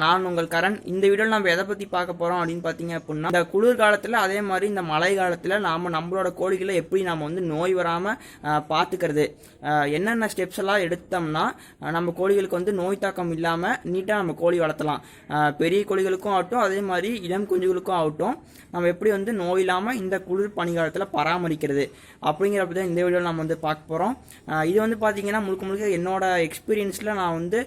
நான் உங்கள் கரண். இந்த வீடியோவில் நம்ம எதை பற்றி பார்க்க போகிறோம் அப்படின்னு பார்த்தீங்க அப்படின்னா இந்த குளிர் காலத்தில் அதே மாதிரி இந்த மழை காலத்தில் நாம் நம்மளோட கோழிகளை எப்படி நாம் வந்து நோய் வராமல் பார்த்துக்கிறது. என்னென்ன ஸ்டெப்ஸ் எல்லாம் எடுத்தோம்னா நம்ம கோழிகளுக்கு வந்து நோய் தாக்கம் இல்லாமல் நீட்டாக நம்ம கோழி வளர்த்தலாம். பெரிய கோழிகளுக்கும் ஆகட்டும் அதே மாதிரி இளம் குஞ்சுகளுக்கும் ஆகட்டும் நம்ம எப்படி வந்து நோய் இல்லாமல் இந்த குளிர் பனிக்காலத்தில் பராமரிக்கிறது அப்படிங்கிறப்ப தான் இந்த வீடியோவில் நம்ம வந்து பார்க்க போகிறோம் இது வந்து பார்த்தீங்கன்னா முழுக்க முழுக்க என்னோட எக்ஸ்பீரியன்ஸில் நான் வந்து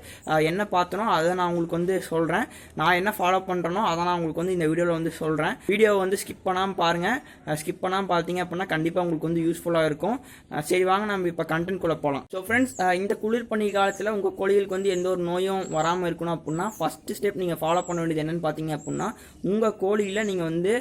என்ன பார்த்தனோ அதை நான் உங்களுக்கு வந்து சொல்கிறேன் நான் என்ன ஃபாலோ பண்ணுறேனோ அதை நான் உங்களுக்கு வந்து இந்த வீடியோவில் வந்து சொல்கிறேன் வீடியோவை வந்து ஸ்கிப் பண்ணாமல் பாருங்கள் ஸ்கிப் பண்ணாமல் பார்த்தீங்க அப்படின்னா கண்டிப்பாக உங்களுக்கு வந்து யூஸ்ஃபுல்லாக இருக்கும். சரி வாங்க நம்ம இப்போ கண்டென்ட் குள்ள போகலாம் ஸோ ஃப்ரெண்ட்ஸ் இந்த குளிர் பண்ணி காலத்தில் உங்கள் கோழிகளுக்கு வந்து எந்த ஒரு நோயும் வராமல் இருக்கணும் அப்படின்னா ஃபஸ்ட்டு ஸ்டெப் நீங்கள் ஃபாலோ பண்ண வேண்டியது என்னென்னு பார்த்தீங்க அப்படின்னா உங்கள் கோழியில் நீங்கள் வந்து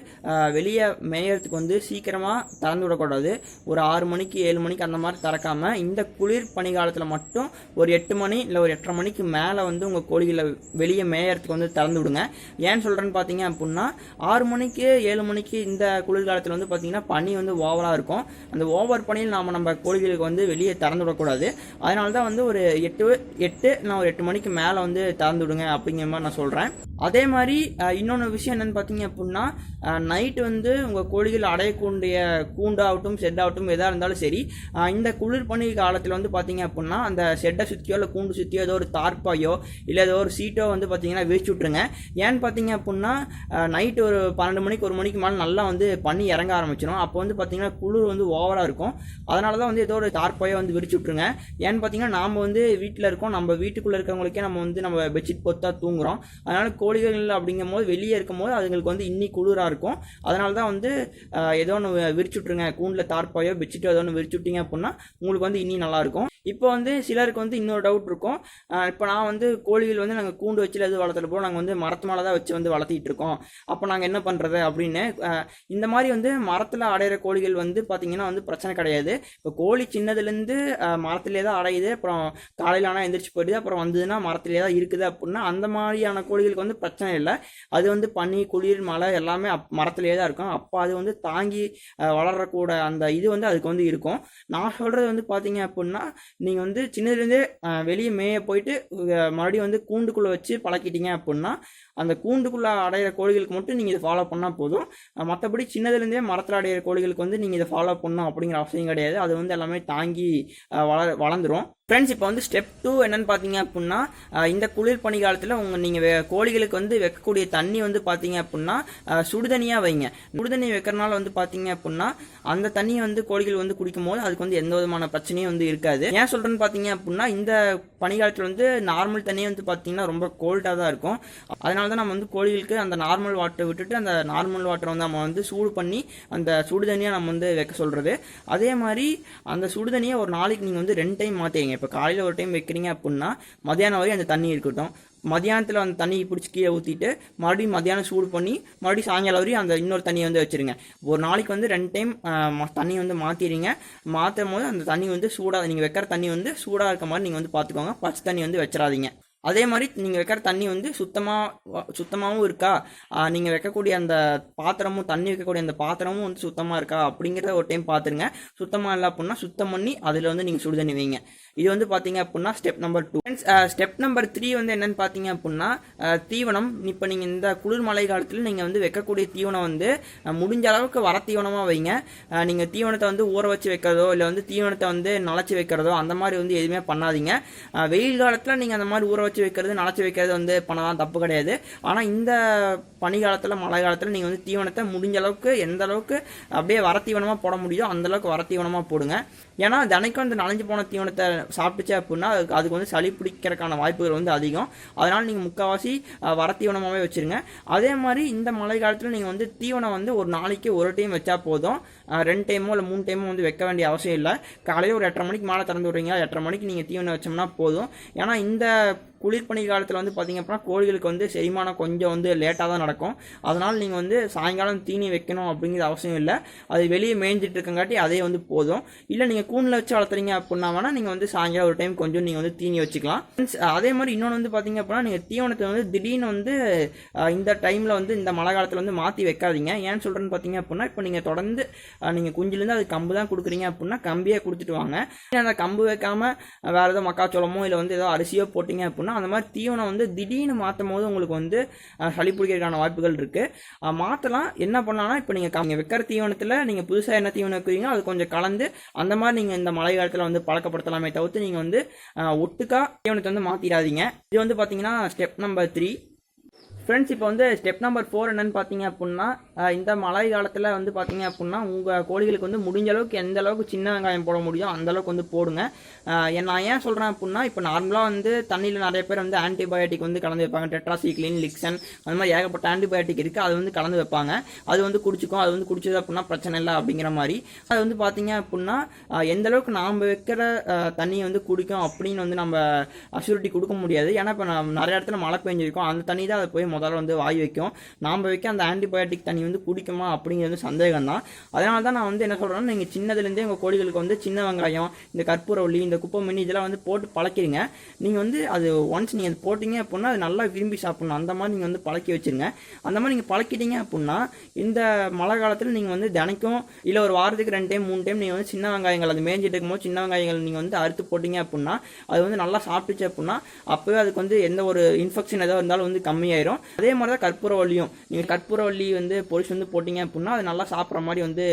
வெளியே மேயறதுக்கு வந்து சீக்கிரமாக திறந்து விடக்கூடாது. ஒரு ஆறு மணிக்கு ஏழு மணிக்கு அந்த மாதிரி திறக்காம இந்த குளிர் பனிகாலத்தில் மட்டும் ஒரு எட்டு மணி இல்லை ஒரு எட்டரை மணிக்கு மேலே வந்து உங்கள் கோழிகளை வெளியே மேயறதுக்கு வந்து திறந்து விடுங்க. ஏன் சொல்கிறேன்னு பார்த்தீங்க அப்படின்னா ஆறு மணிக்கு ஏழு மணிக்கு இந்த குளிர்காலத்தில் வந்து பார்த்தீங்கன்னா பனி வந்து ஓவராக இருக்கும். அந்த ஓவர் பனியில் நாம் நம்ம கோழிகளுக்கு வந்து வெளியே திறந்து விடக்கூடாது. அதனால தான் வந்து ஒரு எட்டு எட்டு நான் ஒரு எட்டு மணிக்கு மேலே வந்து திறந்து விடுங்க அப்படிங்கிற மாதிரி நான் சொல்கிறேன் அதே மாதிரி இன்னொன்று விஷயம் என்னென்னு பார்த்தீங்க அப்படின்னா நைட் வந்து உங்கள் கோழிகள் அடையக்கூடிய கூண்டாகட்டும் செட் ஆகட்டும் எதாக இருந்தாலும் சரி இந்த குளிர் பனி காலத்தில் வந்து பார்த்தீங்க அப்படின்னா அந்த செட்டை சுற்றியோ இல்லை கூண்டு சுற்றியோ ஏதோ ஒரு தார்ப்பாயோ இல்லை ஏதோ ஒரு சீட்டோ வந்து பார்த்தீங்கன்னா விரிச்சு விட்ருங்க ஏன்னு பார்த்தீங்க அப்படின்னா நைட் ஒரு பன்னெண்டு மணிக்கு ஒரு மணிக்கு மேலே நல்லா வந்து பண்ணி இறங்க ஆரம்பிச்சிடும் அப்போ வந்து பார்த்தீங்கன்னா குளிர் வந்து ஓவராக இருக்கும். அதனால தான் வந்து ஏதோ ஒரு தார்ப்பாயோ வந்து விரிச்சு விட்ருங்க ஏன்னு பார்த்தீங்கன்னா நாம் வந்து வீட்டில் இருக்கோம். நம்ம வீட்டுக்குள்ளே இருக்கவங்களுக்கே நம்ம வந்து நம்ம பெட்ஷீட் பொத்தா தூங்குறோம். அதனால் கோழிகள் அப்படிங்கும் போது வெளியே இருக்கும் போது அதுங்களுக்கு வந்து இன்னி குளிராக இருக்கும். அதனால தான் வந்து ஏதோ ஒன்று விரிச்சு விட்ருங்க கூண்டில் தார்ப்பாயோ பெட்ஷீட்டோ ஏதோ ஒன்று விரிச்சு விட்டீங்க அப்படின்னா உங்களுக்கு வந்து இன்னி நல்லா இருக்கும். இப்போ வந்து சிலருக்கு வந்து இன்னொரு டவுட் இருக்கும். இப்போ நான் வந்து கோழிகள் வந்து நாங்கள் கூண்டு வச்சு எது வளர்த்துறப்போ நாங்கள் வந்து மரத்து மேலே தான் வச்சு வந்து வளர்த்திட்டு இருக்கோம். அப்போ நாங்கள் என்ன பண்ணுறது அப்படின்னு இந்த மாதிரி வந்து மரத்தில் அடையிற கோழிகள் வந்து பார்த்தீங்கன்னா வந்து பிரச்சனை கிடையாது. இப்போ கோழி சின்னதுலேருந்து மரத்துலேயே தான் அடையுது. அப்புறம் காலையில் ஆனால் எந்திரிச்சு போயிடுது. அப்புறம் வந்ததுன்னா மரத்துலேயே தான் இருக்குது அப்படின்னா அந்த மாதிரியான கோழிகளுக்கு வந்து பிரச்சனை இல்லை. அது வந்து பனி குளிர் மழை எல்லாமே அப் மரத்துலேயே தான் இருக்கும். அப்போ அது வந்து தாங்கி வளரக்கூட அந்த இது வந்து அதுக்கு வந்து இருக்கும். நான் சொல்கிறது வந்து பார்த்தீங்க அப்படின்னா நீங்கள் வந்து சின்னதுலேருந்தே வெளியே மேய போயிட்டு மறுபடியும் வந்து கூண்டுக்குள்ளே வச்சு பழக்கிட்டீங்க அப்படின்னா அந்த கூண்டுக்குள்ளே அடையிற கோழிகளுக்கு மட்டும் நீங்கள் இதை ஃபாலோ பண்ணால் போதும். மற்றபடி சின்னதுலேருந்தே மரத்தில் அடையிற கோழிகளுக்கு வந்து நீங்கள் இதை ஃபாலோ பண்ணணும் அப்படிங்கிற அவசியம் கிடையாது. அது வந்து எல்லாமே தாங்கி வள வளர்ந்துடும் ஃப்ரெண்ட்ஸ் இப்போ வந்து ஸ்டெப் டூ என்னன்னு பார்த்தீங்க அப்படின்னா இந்த குளிர் பனி காலத்தில் உங்கள் நீங்கள் கோழிகளுக்கு வந்து வைக்கக்கூடிய தண்ணி வந்து பார்த்தீங்க அப்படின்னா சுடுதண்ணியாக வைங்க. சுடுதண்ணி வைக்கிறனால வந்து பார்த்தீங்க அப்படின்னா அந்த தண்ணியை வந்து கோழிகள் வந்து குடிக்கும் போது அதுக்கு வந்து எந்த விதமான பிரச்சனையும் வந்து இருக்காது. ஏன் சொல்கிறேன்னு பார்த்தீங்க அப்படின்னா இந்த பனி காலத்தில் வந்து நார்மல் தண்ணியே வந்து பார்த்தீங்கன்னா ரொம்ப கோல்டாக தான் இருக்கும். அதனால தான் நம்ம வந்து கோழிகளுக்கு அந்த நார்மல் வாட்டரை விட்டுட்டு அந்த நார்மல் வாட்டரை வந்து நம்ம வந்து சூடு பண்ணி அந்த சுடுதண்ணியாக நம்ம வந்து வைக்க சொல்கிறது அதே மாதிரி அந்த சுடு தண்ணியை ஒரு நாளைக்கு நீங்கள் வந்து ரெண்டு டைம் மாற்றிங்க இப்போ காலையில் ஒரு டைம் வைக்கிறீங்க அப்படின்னா மதியானம் வரையும் அந்த தண்ணி இருக்கட்டும். மதியானத்தில் அந்த தண்ணியை பிடிச்சி கீழே ஊற்றிட்டு மறுபடியும் மதியானம் சூடு பண்ணி மறுபடியும் சாயங்காலம் வரையும் அந்த இன்னொரு தண்ணியை வந்து வச்சுருங்க. ஒரு நாளைக்கு வந்து ரெண்டு டைம் தண்ணி வந்து மாற்றிடுங்க மாற்றும் போது அந்த தண்ணி வந்து சூடாக நீங்கள் வைக்கிற தண்ணி வந்து சூடாக இருக்க மாதிரி நீங்கள் வந்து பார்த்துக்கோங்க பச்சை தண்ணி வந்து வச்சிடாதீங்க. அதே மாதிரி நீங்கள் வைக்கிற தண்ணி வந்து சுத்தமாக சுத்தமாகவும் இருக்கா? நீங்கள் வைக்கக்கூடிய அந்த பாத்திரமும் தண்ணி வைக்கக்கூடிய அந்த பாத்திரமும் வந்து சுத்தமாக இருக்கா? அப்படிங்கிறத ஒரு டைம் பார்த்துருங்க சுத்தமாக இல்லை அப்படின்னா சுத்தம் பண்ணி அதில் வந்து நீங்கள் சுடு தண்ணி வைங்க. இது வந்து பார்த்தீங்க அப்படின்னா step number two step number three வந்து என்னென்னு பார்த்தீங்க அப்படின்னா தீவனம். இப்போ நீங்கள் இந்த குளிர் மழை காலத்தில் நீங்கள் வந்து வைக்கக்கூடிய தீவனம் வந்து முடிஞ்ச அளவுக்கு வர தீவனமாக வைங்க. நீங்கள் தீவனத்தை வந்து ஊற வச்சு வைக்கிறதோ இல்லை வந்து தீவனத்தை வந்து நனைச்சி வைக்கிறதோ அந்த மாதிரி வந்து எதுவுமே பண்ணாதீங்க. வெயில் காலத்தில் நீங்கள் அந்த மாதிரி ஊற வச்சு வைக்கிறது நனைச்சி வைக்கிறது வந்து பண்ணலாம் தப்பு கிடையாது. ஆனால் இந்த பனி காலத்தில் மழை காலத்தில் நீங்கள் வந்து தீவனத்தை முடிஞ்ச அளவுக்கு எந்த அளவுக்கு அப்படியே வர தீவனமாக போட முடியுதோ அந்தளவுக்கு வர தீவனமாக போடுங்க. ஏன்னா தினைக்கும் அந்த நனைஞ்சு போன தீவனத்தை சாப்பிட்டுச்சு அப்படின்னா அதுக்கு அதுக்கு வந்து சளி பிடிக்கிறதுக்கான வாய்ப்புகள் வந்து அதிகம். அதனால் நீங்கள் முக்கால்வாசி வர தீவனமாகவே வச்சுருங்க. அதே மாதிரி இந்த மழை காலத்தில் நீங்கள் வந்து தீவனம் வந்து ஒரு நாளைக்கு ஒரு டைம் வச்சா போதும். ரெண்டு டைமோ இல்லை மூணு டைமோ வந்து வைக்க வேண்டிய அவசியம் இல்லை. காலையில் ஒரு எட்டரை மணிக்கு மேலே திறந்து விட்றீங்க. எட்டரை மணிக்கு நீங்கள் தீவனம் வச்சோம்னா போதும். ஏன்னா இந்த குளிர்பனி காலத்தில் வந்து பார்த்தீங்க அப்படின்னா கோழிகளுக்கு வந்து செரிமானம் கொஞ்சம் வந்து லேட்டாக தான் நடக்கும். அதனால் நீங்கள் வந்து சாயங்காலம் தீனி வைக்கணும் அப்படிங்கிற அவசியம் இல்லை. அது வெளியே மேய்ஞ்சிட்டு இருக்கங்காட்டி அதே வந்து போதும். இல்லை நீங்கள் கூண்டில் வச்சு வளர்த்துறீங்க அப்படின்னா வேணால் நீங்கள் வந்து சாயங்காலம் ஒரு டைம் கொஞ்சம் நீங்கள் வந்து தீனி வச்சுக்கலாம். அதே மாதிரி இன்னொன்று வந்து பார்த்தீங்க அப்படின்னா நீங்கள் தீவனத்தை வந்து திடீர்னு வந்து இந்த டைமில் வந்து இந்த மழை காலத்தில் வந்து மாற்றி வைக்காதீங்க. ஏன்னு சொல்கிறேன்னு பார்த்தீங்க அப்படின்னா இப்போ நீங்கள் தொடர்ந்து நீங்கள் குஞ்சிலேருந்து அது கம்பு தான் கொடுக்குறீங்க அப்படின்னா கம்பியே கொடுத்துட்டு வாங்க. அந்த கம்பு வைக்காமல் வேறு ஏதோ மக்காச்சோளமோ இல்லை வந்து ஏதோ அரிசியோ போட்டிங்க அப்படின்னா அந்த மாதிரி தீவனம் வந்து திடீர்னு மாற்றும் போது உங்களுக்கு வந்து சளி பிடிக்கிறதுக்கான வாய்ப்புகள் இருக்குது மாற்றலாம் என்ன பண்ணலாம்னா இப்போ நீங்கள் வைக்கிற தீவனத்தில் நீங்கள் புதுசாக என்ன தீவனம் வைக்கிறீங்களோ அது கொஞ்சம் கலந்து அந்த மாதிரி நீங்கள் இந்த மழை காலத்தில் வந்து பழக்கப்படுத்தலாமே தவிர்த்து நீங்கள் வந்து ஒட்டுக்கா தீவனத்தை வந்து மாற்றிடாதீங்க இது வந்து பார்த்தீங்கன்னா ஸ்டெப் நம்பர் த்ரீ ஃப்ரெண்ட்ஸ் இப்போ வந்து ஸ்டெப் நம்பர் ஃபோர் என்னன்னு பார்த்தீங்க அப்படின்னா இந்த மழை காலத்தில் வந்து பார்த்தீங்க அப்படின்னா உங்கள் கோழிகளுக்கு வந்து முடிஞ்ச அளவுக்கு எந்த அளவுக்கு சின்ன வெங்காயம் போட முடியும் அந்தளவுக்கு வந்து போடுங்க. நான் ஏன் சொல்கிறேன் அப்படின்னா இப்போ நார்மலாக வந்து தண்ணியில் நிறைய பேர் வந்து ஆன்டிபயோட்டிக் வந்து கலந்து வைப்பாங்க. டெட்ராசிக்ளின் லிக்சன் அந்த மாதிரி ஏகப்பட்ட ஆன்டிபயோட்டிக் இருக்குது அது வந்து கலந்து வைப்பாங்க. அது வந்து குடிச்சிக்கும் அது வந்து குடிச்சது அப்படின்னா பிரச்சனை இல்லை அப்படிங்கிற மாதிரி. அது வந்து பார்த்தீங்க அப்படின்னா எந்த அளவுக்கு நாம் வைக்கிற தண்ணியை வந்து குடிக்கும் அப்படின்னு வந்து நம்ம அஷ்யூரிட்டி கொடுக்க முடியாது. ஏன்னா இப்போ நம்ம நிறைய இடத்துல மழை பெஞ்சிருக்கும். அந்த தண்ணி தான் அதை போய் முதல்ல வந்து வாய் வைக்கும். நாம் வைக்க அந்த ஆன்டிபயோட்டிக் தண்ணி வந்து குடிக்குமா அப்படிங்கிறது சந்தேகம் தான் அதனால தான் நான் வந்து என்ன சொல்கிறேன்னா நீங்கள் சின்னதுலேருந்தே உங்கள் கோழிகளுக்கு வந்து சின்ன வெங்காயம் இந்த கற்பூரவள்ளி இந்த குப்பைமணி இதெல்லாம் வந்து போட்டு பழக்கிறீங்க நீங்கள் வந்து அது ஒன்ஸ் நீங்கள் அது போட்டிங்க அப்படின்னா அது நல்லா விரும்பி சாப்பிடணும் அந்த மாதிரி நீங்கள் வந்து பழக்கி வச்சிருங்க. அந்த மாதிரி நீங்கள் பழக்கிட்டீங்க அப்படின்னா இந்த மழை காலத்தில் நீங்கள் வந்து தினைக்கும் இல்லை ஒரு வாரத்துக்கு ரெண்டு டைம் மூணு டைம் நீங்கள் வந்து சின்ன வெங்காயங்கள் அது மேய்ஞ்சிட்டு இருக்கும்போது சின்ன வெங்காயங்கள் நீங்கள் வந்து அறுத்து போட்டிங்க அப்படின்னா அது வந்து நல்லா சாப்பிட்டுச்சு அப்படின்னா அப்போவே அதுக்கு வந்து எந்த ஒரு இன்ஃபெக்ஷன் ஏதோ இருந்தாலும் வந்து கம்மியாயிரும். அதே மாதிரி தான் கற்பூரவள்ளியும் நீங்கள் கற்பூரவள்ளி வந்து பொரிச்சு வந்து போட்டிங்க அப்படின்னா அது நல்லா சாப்பிட்ற மாதிரி வந்து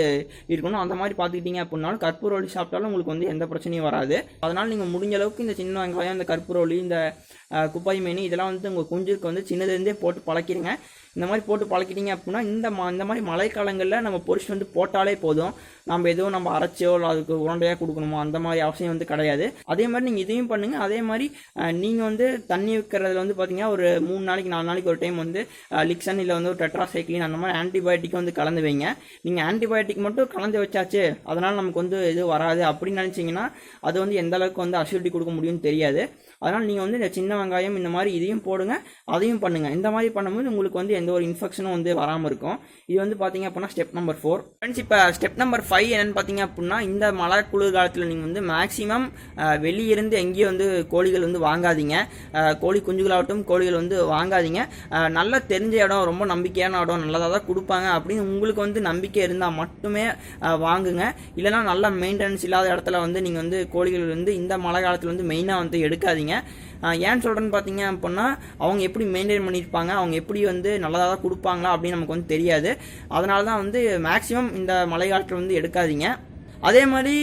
இருக்கணும். அந்த மாதிரி பார்த்துக்கிட்டீங்க அப்படின்னாலும் கற்பூரவள்ளி சாப்பிட்டாலும் உங்களுக்கு வந்து எந்த பிரச்சனையும் வராது. அதனால் நீங்கள் முடிஞ்ச அளவுக்கு இந்த சின்ன வெங்காயம் இந்த கற்பூரவள்ளி இந்த குப்பாய் மீன் இதெல்லாம் வந்து உங்கள் குஞ்சுக்கு வந்து சின்னதுலேருந்தே போட்டு பழக்கிடுங்க. இந்த மாதிரி போட்டு பழக்கிட்டீங்க அப்படின்னா இந்த மா இந்த மாதிரி மழைக்காலங்களில் நம்ம பொரிச்சு வந்து போட்டாலே போதும். நம்ம எதுவும் நம்ம அரைச்சோ இல்லை அதுக்கு உருண்டையாக கொடுக்கணுமோ அந்த மாதிரி அவசியம் வந்து கிடையாது. அதே மாதிரி நீங்கள் இதையும் பண்ணுங்கள் அதே மாதிரி நீங்கள் வந்து தண்ணி வைக்கிறதுல வந்து பார்த்தீங்கன்னா ஒரு மூணு நாளைக்கு நாலு நாளைக்கு ஒரு டைம் வந்து லிக்சன் இல்லை வந்து ஒரு டெட்ராசைக்ளின் அந்த மாதிரி ஆன்டிபயோட்டிக் வந்து கலந்து வைங்க. நீங்கள் ஆன்டிபயோட்டிக் மட்டும் கலந்து வச்சாச்சு அதனால் நமக்கு வந்து இது வராது. அப்படின்னு நினச்சிங்கன்னா அது வந்து எந்த அளவுக்கு வந்து அஷ்யூரிட்டி கொடுக்க முடியும்னு தெரியாது. அதனால் நீங்கள் வந்து இந்த சின்ன வெங்காயம் இந்த மாதிரி இதையும் போடுங்க அதையும் பண்ணுங்கள் இந்த மாதிரி பண்ணும்போது உங்களுக்கு வந்து எந்த ஒரு இன்ஃபெக்ஷனும் வந்து வராமல் இருக்கும். இது வந்து பார்த்தீங்க அப்படின்னா ஸ்டெப் நம்பர் ஃபோர் ஃப்ரெண்ட்ஸ் இப்போ ஸ்டெப் நம்பர் ஃபைவ் என்னன்னு பார்த்தீங்க அப்படின்னா இந்த மழை குளிர் காலத்தில் நீங்கள் வந்து மேக்ஸிமம் வெளியிருந்து எங்கேயும் வந்து கோழிகள் வந்து வாங்காதீங்க. கோழி குஞ்சுகளாகட்டும் கோழிகள் வந்து வாங்காதீங்க. நல்லா தெரிஞ்ச இடம் ரொம்ப நம்பிக்கையான இடம் நல்லதாக தான் கொடுப்பாங்க அப்படின்னு உங்களுக்கு வந்து நம்பிக்கை இருந்தால் மட்டுமே வாங்குங்க. இல்லைனா நல்ல மெயின்டெனன்ஸ் இல்லாத இடத்துல வந்து நீங்கள் வந்து கோழிகள் வந்து இந்த மழை காலத்தில் வந்து மெயினாக வந்து எடுக்காதீங்க. ஏன் சொல்கிறேன்னு பார்த்தீங்க அப்படின்னா அவங்க எப்படி மெயின்டைன் பண்ணியிருப்பாங்க அவங்க எப்படி வந்து நல்லதாக தான் கொடுப்பாங்களா அப்படின்னு நமக்கு வந்து தெரியாது. அதனால தான் வந்து மேக்ஸிமம் இந்த மழை காலத்தில் வந்து எடுக்காதீங்க. அதே மாதிரி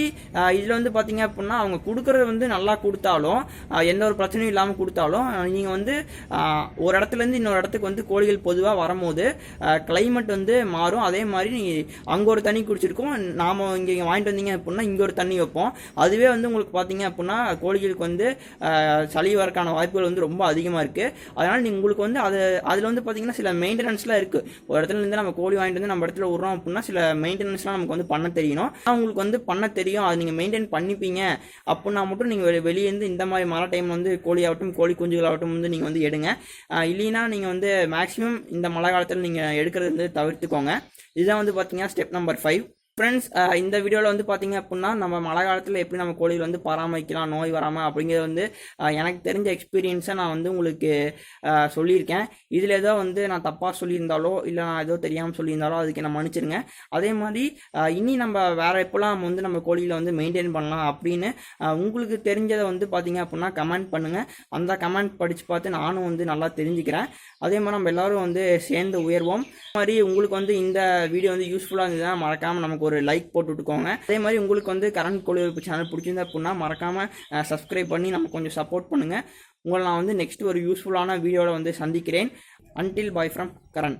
இதில் வந்து பார்த்தீங்க அப்படின்னா அவங்க கொடுக்குறது வந்து நல்லா கொடுத்தாலும் எந்த ஒரு பிரச்சனையும் இல்லாமல் கொடுத்தாலும் நீங்கள் வந்து ஒரு இடத்துலேருந்து இன்னொரு இடத்துக்கு வந்து கோழிகள் பொதுவாக வரும்போது கிளைமேட் வந்து மாறும். அதே மாதிரி நீ அங்கே ஒரு தண்ணி குடிச்சிருக்கோம் நாம் இங்கே வாங்கிட்டு வந்தீங்க அப்படின்னா இங்கே ஒரு தண்ணி வைப்போம். அதுவே வந்து உங்களுக்கு பார்த்தீங்க அப்படின்னா கோழிகளுக்கு வந்து சளி வரக்கான வாய்ப்புகள் வந்து ரொம்ப அதிகமாக இருக்குது அதனால் நீங்கள் உங்களுக்கு வந்து அது அதில் வந்து பார்த்தீங்கன்னா சில மெயின்டெனன்ஸ்லாம் இருக்குது ஒரு இடத்துல இருந்து நம்ம கோழி வாங்கிட்டு வந்து நம்ம இடத்துல விட்றோம் அப்படின்னா சில மெயின்டெனன்ஸ்லாம் நமக்கு வந்து பண்ண தெரியணும். உங்களுக்கு வந்து வந்து பண்ண தெரியும். அது நீங்கள் மெயின்டைன் பண்ணிப்பீங்க. அப்படின்னா மட்டும் நீங்கள் வெளியேருந்து இந்த மாதிரி மழை டைம் வந்து கோழி ஆகட்டும் கோழி குஞ்சுகளாகட்டும் வந்து நீங்கள் வந்து எடுங்க. இல்லைன்னா நீங்கள் வந்து மேக்ஸிமம் இந்த மழை காலத்தில் நீங்கள் எடுக்கிறது வந்து தவிர்த்துக்கோங்க. இதுதான் வந்து பார்த்தீங்கன்னா ஸ்டெப் நம்பர் ஃபைவ் ஃப்ரெண்ட்ஸ் இந்த வீடியோவில் வந்து பார்த்தீங்க அப்படின்னா நம்ம மழை காலத்தில் எப்படி நம்ம கோழிகள் வந்து பராமரிக்கலாம் நோய் வராமல் அப்படிங்கிறது வந்து எனக்கு தெரிஞ்ச எக்ஸ்பீரியன்ஸை நான் வந்து உங்களுக்கு சொல்லியிருக்கேன். இதில் ஏதோ வந்து நான் தப்பாக சொல்லியிருந்தாலோ இல்லை நான் ஏதோ தெரியாமல் சொல்லியிருந்தாலோ அதுக்கு நான் மன்னிச்சிருங்க. அதே மாதிரி இனி நம்ம வேறு எப்போல்லாம் வந்து நம்ம கோழிகளை வந்து மெயின்டைன் பண்ணலாம் அப்படின்னு உங்களுக்கு தெரிஞ்சதை வந்து பார்த்தீங்க அப்படின்னா கமெண்ட் பண்ணுங்கள் அந்த கமெண்ட் படித்து பார்த்து நானும் வந்து நல்லா தெரிஞ்சுக்கிறேன். அதே மாதிரி நம்ம எல்லாரும் வந்து சேர்ந்து உயர்வோம். அதே மாதிரி உங்களுக்கு வந்து இந்த வீடியோ வந்து யூஸ்ஃபுல்லாக இருந்ததுன்னா மறக்காமல் நமக்கு ஒரு லைக் போட்டு விட்டுக்கோங்க அதே மாதிரி உங்களுக்கு வந்து கரண்ட் கோழிவெடுப்பு சேனல் பிடிச்சிருந்தா அப்படின்னா மறக்காமல் சப்ஸ்கிரைப் பண்ணி நமக்கு கொஞ்சம் சப்போர்ட் பண்ணுங்கள் உங்களை நான் வந்து நெக்ஸ்ட் ஒரு யூஸ்ஃபுல்லான வீடியோவில் வந்து சந்திக்கிறேன். Until bye from Karan